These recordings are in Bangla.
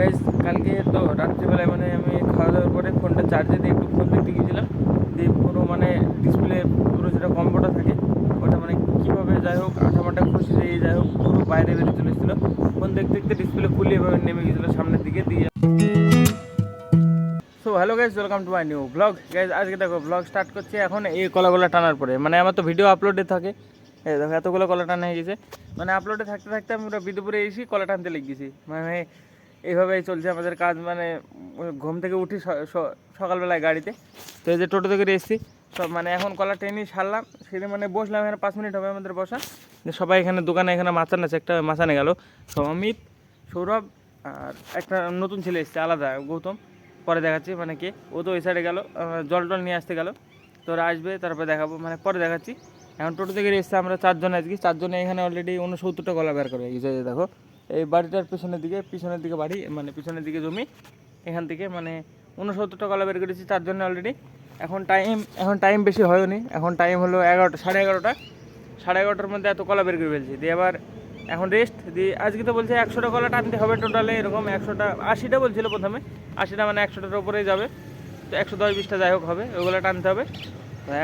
গাইজ কালকে তো রাত্রিবেলায় মানে আমি খাওয়া দাওয়ার পরে ফোনটা চার্জে দিয়ে একটু ফোন দেখতে গিয়েছিলাম। দিয়ে পুরো মানে ডিসপ্লে পুরো যেটা কম্পিউটার থাকে, ওটা মানে কীভাবে যাই হোক আঠামাটা খুশি দিয়ে যাই হোক, পুরো বাইরে বেরিয়ে চলে এসেছিল। ফোন দেখতে দেখতে ডিসপ্লে খুলে এভাবে নেমে গেছিল সামনের দিকে, দিয়ে so hello guys welcome to my new vlog guys আজকে দেখো ব্লগ স্টার্ট করছি এখন এই কলাগুলো টানার পরে। মানে আমার তো ভিডিও আপলোডে থাকে। এই দেখো, এতগুলো কলা টানা হয়ে গেছে। মানে আপলোডে থাকতে থাকতে আমি পুরো বিদুপুরে এসেছি কলা টানতে লেগে গেছি। মানে এইভাবেই চলছে আমাদের কাজ মানে ঘুম থেকে উঠি সকালবেলায় গাড়িতে। তো এই যে টোটো থেকে এসেছি, সব মানে এখন কলা ট্রেনই সারলাম সেদিন মানে বসলাম, এখানে পাঁচ মিনিট হবে আমাদের বসা। যে সবাই এখানে দোকানে এখানে মাচান আছে একটা মাচানে গেল অমিত সৌরভ আর একটা নতুন ছেলে এসছে, আলাদা, গৌতম। পরে দেখাচ্ছি মানে কে, ও তো ওই সাইডে গেল জল টল নিয়ে আসতে গেল। তো ওরা আসবে, তারপরে দেখাবো মানে পরে দেখাচ্ছি। এখন টোটো থেকে এসছে আমরা চারজন আজকে, চারজনে এখানে অলরেডি উনসত্তরটা কলা বের করে, এই যে দেখো। এই বাড়িটার পিছনের দিকে পিছনের দিকে বাড়ি মানে পিছনের দিকে জমি। এখান থেকে মানে উনসত্তরটা কলা বের করেছি, তার জন্য অলরেডি এখন টাইম এখন টাইম বেশি হয়নি। এখন টাইম হলো এগারোটা, সাড়ে এগারোটা। সাড়ে এগারোটার মধ্যে এত কলা বের করে ফেলছি। দিয়ে আবার এখন রেস্ট দিয়ে আজকে তো বলছে একশোটা কলা টানতে হবে টোটালে এরকম একশোটা আশিটা বলছিল প্রথমে। আশিটা মানে একশোটার উপরেই যাবে। তো একশো দশ বিশটা যাই হোক হবে, ওগুলো টানতে হবে।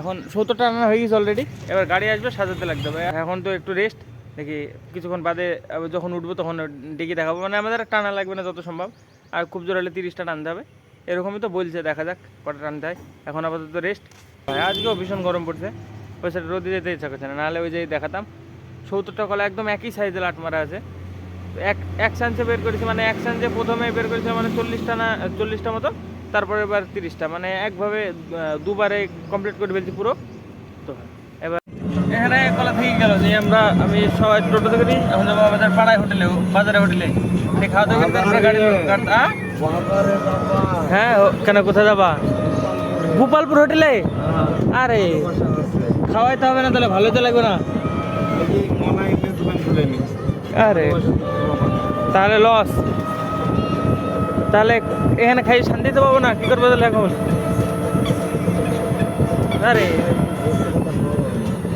এখন সত্তরটা টানা হয়ে গেছে অলরেডি এবার গাড়ি আসবে, সাজাতে লাগতে হবে। এখন তো একটু রেস্ট দেখি কিছুক্ষণ বাদে যখন উঠবো তখন ডেকে দেখাবো। মানে আমাদের টানা লাগবে না যত সম্ভব। আর খুব জোর হলে তিরিশটা টানতে হবে। এরকমই তো বলছে, দেখা যাক কটা টানতে হয়। এখন আপাতত রেস্ট আজকেও ভীষণ গরম পড়ছে। ওই সাইড রোদে যেতে ইচ্ছা করছে না। নাহলে ওই যে দেখাতাম, সত্তরটা কলা একদম একই সাইজে লাট মারা আছে। এক এক চান্সে বের করেছি মানে এক চান্সে প্রথমে বের করেছি মানে চল্লিশটা না, চল্লিশটা মতো, তারপরে এবার তিরিশটা। মানে একভাবে দুবারে কমপ্লিট করে ফেলছি পুরো। তো এখানে কলা থেকে গেল যে আমরা, আমি সবাই টোটো থেকে নিই, এখন যাব আমাদের পাড়ায় হোটেলে, বাজারে হোটেলে। খাওয়া দাওয়া করতে আমরা গাড়ি হ্যাঁ কেন, কোথায় যাবা? গোপালপুর হোটেলে? আরে, খাওয়াইতে হবে না তাহলে ভালো তো লাগবে না। আরে, তাহলে লস। তাহলে এখানে খাই, শান্তিতে পাবো না, কি করব তাহলে এখন? আরে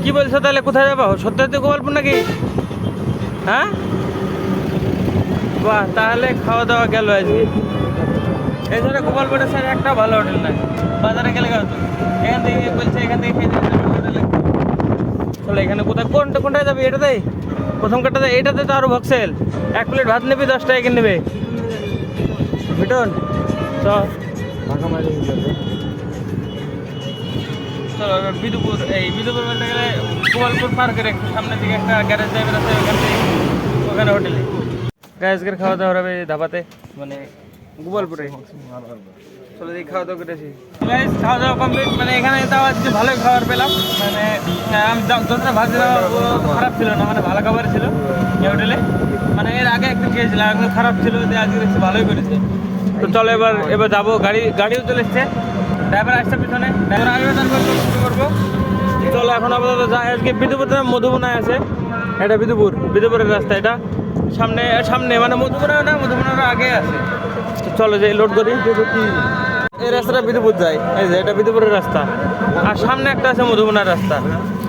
কি বলছো তাহলে? কোথায় যাব? সত্যি গোপালপুর নাকি? হ্যাঁ? বাহ, তাহলে খাওয়া দাওয়া গেল আজকে। এছাড়া গোপালপুরের স্যার একটা ভালো হোটেল নাই। বাজারে গেলে গেল এখান থেকে বলছে, এখান থেকে চলো এখানে কোথায়? কোনটা কোনটায় যাবে? এটাতে? প্রথম কাটাতে এটাতে তো আরও ভক্সেল। এক প্লেট ভাত নেবে, দশ টাকা কিনে নেবে। বিটন চ। চলো বিদুপুর এই বিদুপুর বলতে গেলে গোপালপুর পার্কের একটু সামনের দিকে একটা গ্যারেজ টাইপের আছে ওখান ওখানে হোটেলে গ্যাসকের খাওয়া দাওয়া হবে ধাবাতে মানে গোপালপুরে। চলো দেখি খাওয়া দাওয়া করেছি। গাইস খাওয়া দাওয়া কমপ্লিট মানে এখানে তাও আজকে ভালোই খাবার পেলাম। মানে আহ, আমি যা- যতটা ভাবছিলাম খারাপ ছিল না মানে ভালো খাবার ছিল এই হোটেলে মানে এর আগে একটু খেয়েছিলাম একদম খারাপ ছিল দিয়ে আজকে ভালোই করেছে। তো চলো এবার এবার যাব গাড়ি গাড়িও চলে এসছে। ড্রাইভার আসছে পিছনে। আগে টান শুরু চলো, এখন আপাতত যাই আজকে বিদুপুর মধুবনায় আছে। এটা বিদুপুর, বিদুপুরের রাস্তা এটা। সামনে সামনে মানে মধুবনা না, মধুবনার আগে আছে। চলো যে লোড করি। এই রাস্তাটা বিদুপুর যায়। এই যে, এটা বিদুপুরের রাস্তা। আর সামনে একটা আছে মধুবনার রাস্তা।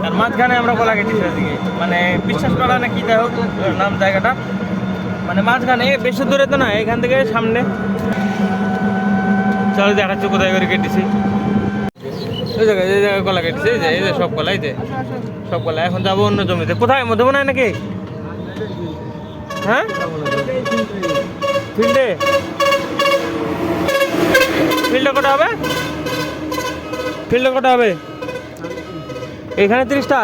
আর মাঝখানে আমরা কলা কেটেছি দিকে। মানে বিশ্বাস করা না কি, যাই হোক, নাম জায়গাটা। মানে মাঝখানে, বেশি দূরে তো না, এখান থেকে সামনে। চলো দেখাচ্ছি কোথায় করে কেটেছি। এই জায়গায় এই জায়গায় কলা কেটেছি, এই যে এই যে সব কলা এই যে। সব কলা এখন যাব অন্য জমিতে। কোথায় মধুবনায় নাকি? হ্যাঁ? ফিল্ডে? ফিল্ডে কটা হবে? ফিল্ডে কটা হবে? এখানে তিরিশটা?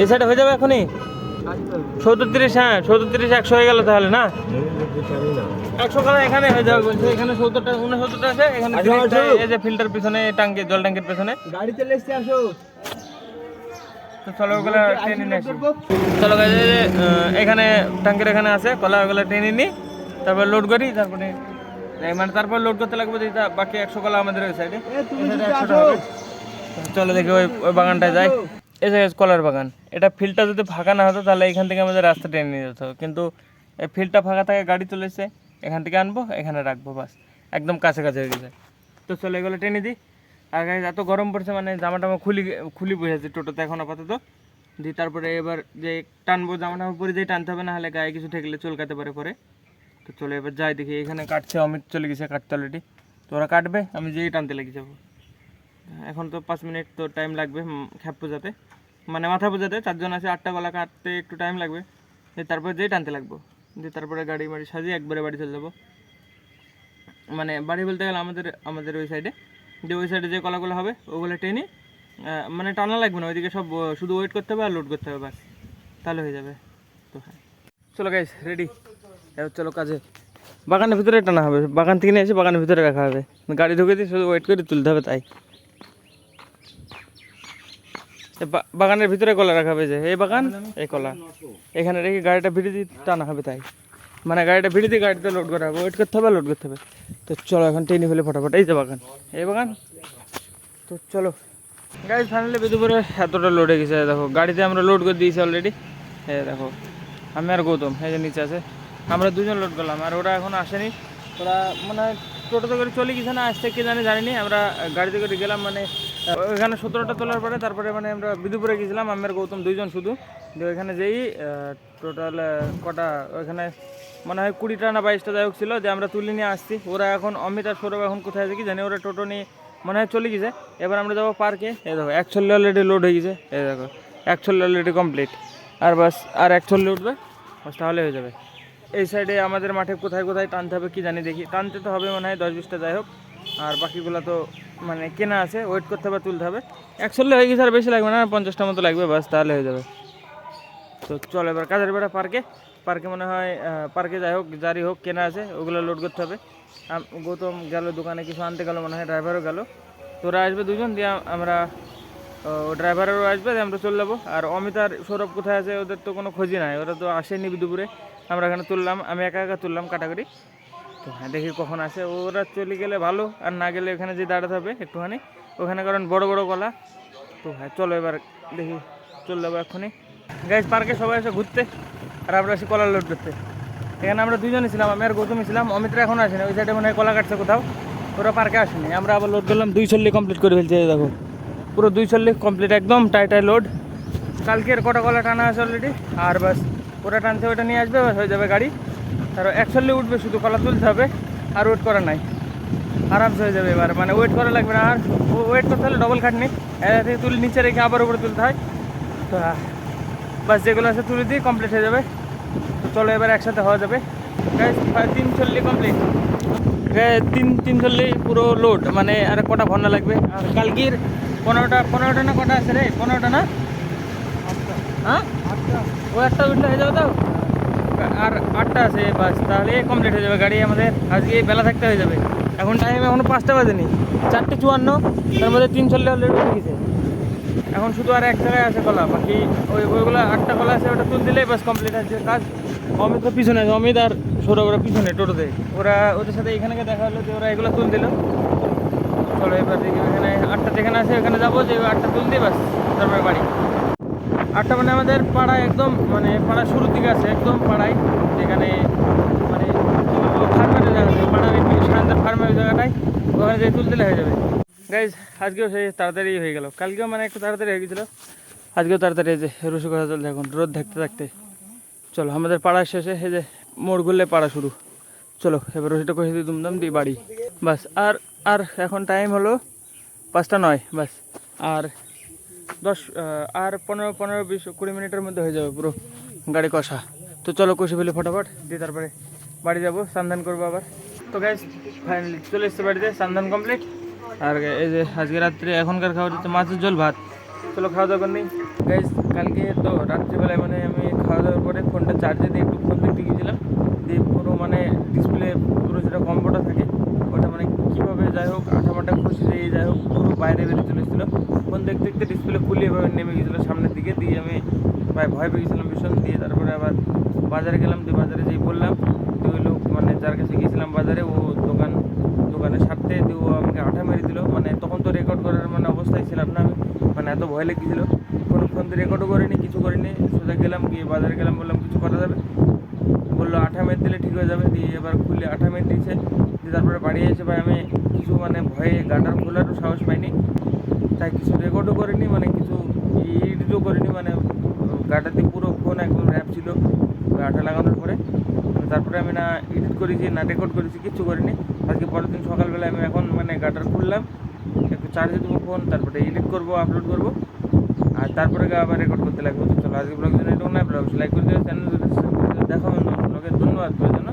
এই সাইডে হয়ে যাবে এখনই? সত্তর তিরিশ হ্যাঁ সত্তর তিরিশ একশো হয়ে গেল তাহলে না? একশো কালা এখানে হয়ে যাবে বলছে এখানে সত্তরটা উনসত্তরটা আছে এখানে তিরিশটা এই যে ফিল্টার পিছনে টাঙ্কি জল ট্যাঙ্কির পেছনে। গাড়ি চলে এসছে আসো। তো চলো ওগুলো টেনে নিয়ে চলো এখানে ট্যাঙ্কের এখানে আছে কলা ওগুলো টেনে নিই তারপর লোড করি তারপরে মানে তারপর লোড করতে লাগবে বাকি একশো কলা আমাদের ওই সাইডে চলো দেখি ওই ওই বাগানটায় যাই। এই জায়গায় কলার বাগান। এটা ফিল্ডটা যদি ফাঁকা না হতো, তাহলে এখান থেকে আমাদের রাস্তা টেনে নিয়ে যেত। কিন্তু এই ফিল্ডটা ফাঁকা থাকে গাড়ি চলে এসছে এখান থেকে আনব, এখানে রাখব বাস। একদম কাছে কাছে হয়ে গেছে। তো চলে এগুলো টেনে দিই। আর এত গরম পড়ছে মানে জামা টামা খুলি খুলি বসেছে টোটোতে এখন আপাতত। দিয়ে তারপরে এবার যে টানবো জামা টামা পরে যেই টানতে হবে না হলে গায়ে কিছু ঠেকলে চলকাতে পারে পরে। তো চলে এবার যাই দেখি, এখানে কাটছে অমিত, চলে গেছে, কাটতে অলরেডি তো ওরা কাটবে, আমি যেই টানতে লেগে যাব। এখন তো পাঁচ মিনিট তো টাইম লাগবে খ্যাপ পূজাতে। মানে মাথা পূজাতে, চারজন আছে, আটটা গলা কাটতে একটু টাইম লাগবে। দিয়ে তারপরে যেই টানতে লাগবো, দিয়ে তারপরে গাড়ি মাড়ি সাজিয়ে একবারে বাড়ি চলে যাব। মানে বাড়ি বলতে গেলে আমাদের আমাদের ওই সাইডে যে ওই সাইডে যে কলাগুলো হবে, ওগুলো টেনে মানে টানা লাগবে না, ওইদিকে সব শুধু ওয়েট করতে হবে আর লোড করতে হবে, বাস। তাহলে হয়ে যাবে। তো হ্যাঁ। চলো গাইস রেডি এবার চলো কাজে। বাগানের ভিতরে টানা হবে। বাগান থেকে নিয়ে এসে বাগানের ভিতরে রাখা হবে। গাড়ি ঢুকে দিয়ে শুধু ওয়েট করে তুলতে হবে, তাই। বাগানের ভিতরে কলা রাখা যে এই বাগান, এই কলা। এখানে রেখে গাড়িটা ভিড়ে দিয়ে টানা হবে তাই। মানে গাড়িটা ভিড়ে দিয়ে গাড়িতে লোড করা হবে। ওয়েট করতে হবে লোড করতে হবে। তো চলো এখন টেনে ফেলে ফটাফট। এই যে বাগান। এই বাগান। তো চলো। গাড়ি ফাইনালি বেদুপুরে এতটা লোড হয়ে গেছে। দেখো, গাড়িতে আমরা লোড করে দিয়েছি অলরেডি হ্যাঁ দেখো, আমি আর গৌতম, এই যে নিচে আছে। আমরা দুজন লোড করলাম, আর ওরা এখন আসেনি। ওরা মানে টোটোতে করে চলে গেছে না আসতে কি জানি, জানিনি। আমরা গাড়িতে করে গেলাম মানে ওইখানে সতেরোটা তোলার পরে তারপরে মানে আমরা বিদুপুরে গেছিলাম আমি আর গৌতম দুইজন শুধু। ওইখানে যেই টোটাল কটা ওইখানে মনে হয় কুড়িটা না বাইশটা যাই হোক ছিল, যে আমরা তুলে নিয়ে আসছি। ওরা এখন, অমিত আর সৌরভ এখন কোথায় আছে কি জানি, ওরা টোটো নিয়ে মনে হয় চলে গেছে। এবার আমরা যাব পার্কে এই দেখো একচল্লি অলরেডি লোড হয়ে গেছে। এই দেখো একচল্লি অলরেডি কমপ্লিট আর বাস, আর একচল্লি উঠবে, বাস তাহলে হয়ে যাবে। এই সাইডে আমাদের মাঠে কোথায় কোথায় টানতে হবে কি জানি দেখি। টানতে তো হবে মনে হয় দশ বিশটা যাই হোক। আর বাকিগুলো তো মানে কেনা আছে ওয়েট করতে হবে, তুলতে হবে। একচল্লি হয়ে গেছে, আর বেশি লাগবে না পঞ্চাশটা মতো লাগবে, বাস, তাহলে হয়ে যাবে। তো চল, এবার কাজের বেড়া পার্কে। পার্কে মনে হয় পার্কে যাই হোক, যারই হোক, কেনা আছে, ওগুলো লোড করতে হবে। গৌতম গেল দোকানে, কিছু আনতে গেল, মনে হয় ড্রাইভারও গেল। তোরা আসবে দুজন, দিয়ে আমরা ও ড্রাইভারও আসবে আমরা চলে যাব। আর অমিত আর সৌরভ কোথায় আছে, ওদের তো কোনো খোঁজই নাই, ওরা তো আসেনি দুপুরে। আমরা এখানে তুললাম, আমি একা একা তুললাম, কাটাকুটি। তো হ্যাঁ দেখি কখন আসে। ওরা চলে গেলে ভালো, আর না গেলে এখানে যে দাঁড়াতে হবে একটুখানি। ওখানে কারণ বড় বড় গলা। তো হ্যাঁ চলো এবার দেখি, চলে যাব এক্ষুনি। গাইজ পার্কে সবাই এসে ঘুরতে, আর আমরা এসে কলা লোড করতে। এখানে আমরা দুজনই ছিলাম, আমি আর গৌতমই ছিলাম অমিত্রা এখন আসেনি, ওই সাইডে মনে হয় কলা কাটছে কোথাও। ওরা পার্কে আসেনি, আমরা আবার লোড করলাম দুই চল্লি কমপ্লিট করে ফেলছি দেখো। পুরো দুই চল্লি কমপ্লিট একদম টাইটাই লোড কালকের কটা কলা টানা আছে অলরেডি আর বাস, ওরা টানতে ওটা নিয়ে আসবে, বাস হয়ে যাবে গাড়ি। আর একচল্লি উঠবে শুধু, কলা তুলতে হবে, আর ওয়েট করা নাই। আরামসে হয়ে যাবে এবার মানে ওয়েট করা লাগবে না, আর ওয়েট করতে হলে ডবল খাটনি। এর থেকে তুলে নিচে রেখে আবার উপরে তুলতে হয়। তো, বাস যেগুলো আছে তুলে দিয়ে কমপ্লিট হয়ে যাবে। তো চলো এবার একসাথে হওয়া যাবে। তিন চল্লি কমপ্লিট তিন তিন চল্লি পুরো লোড মানে আর কটা ঘণ্টা লাগবে। আর কালকির পনেরোটা পনেরোটা না কটা আছে রে? পনেরোটা না? হ্যাঁ? ও একটা উঠলে হয়ে যাবে তো? আর আটটা আছে, বাস। তাহলে কমপ্লিট হয়ে যাবে গাড়ি আমাদের। আজকে বেলা থাকতে হয়ে যাবে। এখন টাইম এখনও পাঁচটা বাজেনি। চারটে চুয়ান্ন। তার মধ্যে তিন চল্লিশ অলরেডি উঠে গেছে। এখন শুধু আর এক জায়গায় আছে কলা। বাকি ওই ওইগুলো আটটা কলা আছে, ওটা তুল দিলেই বাস কমপ্লিট আছে কাজ অমিত তো পিছনে আছে। অমিত আর সৌরভ ওরা পিছনে টোটোতে। ওরা ওদের সাথে এখানে দেখা হলো যে ওরা এগুলো তুল দিল। চলো এবার দেখি। এখানে আটটা যেখানে আছে, ওখানে যাব। যে আটটা তুল দিয়ে বাস। তারপরে বাড়ি। আটটা মানে আমাদের পাড়ায় একদম মানে পাড়ার শুরুর দিকে আছে, একদম পাড়ায়, যেখানে মানে ফার্মের জায়গা পাড়ার ফার্মের জায়গাটায়, ওখানে যে দিলে হয়ে যাবে। গাইজ আজকেও সেই তাড়াতাড়ি হয়ে গেল। কালকেও মানে একটু তাড়াতাড়ি হয়ে গেছিল। আজকেও তাড়াতাড়ি যে রসু কথা চলছে এখন, রোদ থাকতে থাকতে চলো, আমাদের পাড়ার শেষে এই যে মোড় ঘুরলে পাড়া শুরু। চলো, এবার রসিটা কষে দিয়ে দুমদাম দিই বাড়ি। বাস, আর আর এখন টাইম হলো পাঁচটা নয়, বাস। আর দশ আর পনেরো পনেরো, বিশ, কুড়ি মিনিটের মধ্যে হয়ে যাবে পুরো গাড়ি কষা। তো চলো কষে ফেলি ফটাফট, দিয়ে তারপরে বাড়ি যাব সান্ধান করব আবার। তো গ্যাস ফাইনালি চলে এসছে বাড়িতে স্নান কমপ্লিট আর এই যে আজকে রাত্রে এখনকার খাওয়া হচ্ছে মাছের ঝোল ভাত। চলো খাওয়া দাওয়া করে। নিই গাইজ কালকে তো রাত্রিবেলায় মানে আমি খাওয়া দাওয়ার পরে ফোনটা চার্জে দিয়ে একটু ফোন দেখতে গিয়েছিলাম। দিয়ে পুরো মানে ডিসপ্লে পুরো যেটা কম্পিউটার থাকে, ওটা মানে কীভাবে যাই হোক আঠামাটা খুশি, যাই হোক, পুরো বাইরে বেরিয়ে চলে এসেছিল। ফোন দেখতে দেখতে ডিসপ্লে খুলে, এভাবে নেমে গেছিল সামনের দিকে। দিয়ে আমি প্রায় ভয় পেয়ে গেছিলাম ভীষণ। দিয়ে তারপরে আবার বাজারে গেলাম, দিয়ে বাজারে যেই বললাম, দিয়ে ওই লোক মানে যার কাছে গিয়েছিলাম বাজারে, ও দোকান, দোকানে সারতে দিয়ে ও আমাকে আঠা মেরে দিল। মানে তখন তো রেকর্ড করার মানে অবস্থায় ছিলাম না আমি। মানে এত ভয় লেগেছিলো। কোনো ফোন রেকর্ডও করিনি, কিছু করিনি। সোজা গেলাম, গিয়ে বাজারে গেলাম, বললাম, কিছু করা যাবে? বলল, আঠা মেরে দিলে ঠিক হয়ে যাবে। দিয়ে এবার খুলে আঠা মেরে দিয়েছে। দিয়ে তারপরে বাড়ি এসে ভাই আমি কিছু মানে ভয়ে গাটার খোলারও সাহস পাইনি। তাই কিছু রেকর্ডও করিনি মানে কিছু এডিটও করিনি মানে গাটাতে পুরো ফোন একদম র্যাপ ছিল আঠা লাগানোর পরে। তারপরে আমি না এডিট করেছি, না রেকর্ড করেছি, কিচ্ছু করিনি। আজকে পরের দিন সকালবেলা আমি এখন মানে গাটার খুললাম, একটু চার্জে দেবো ফোন তারপরে এডিট করব আপলোড করব। আর তারপরে আবার রেকর্ড করতে লাগবে। চলো, আজকে ব্লগ জন্য এটুকু না ব্লগ লাইক করে দেবে চ্যানেল দেখা হবে ব্লগের ধন্যবাদ, জন্য।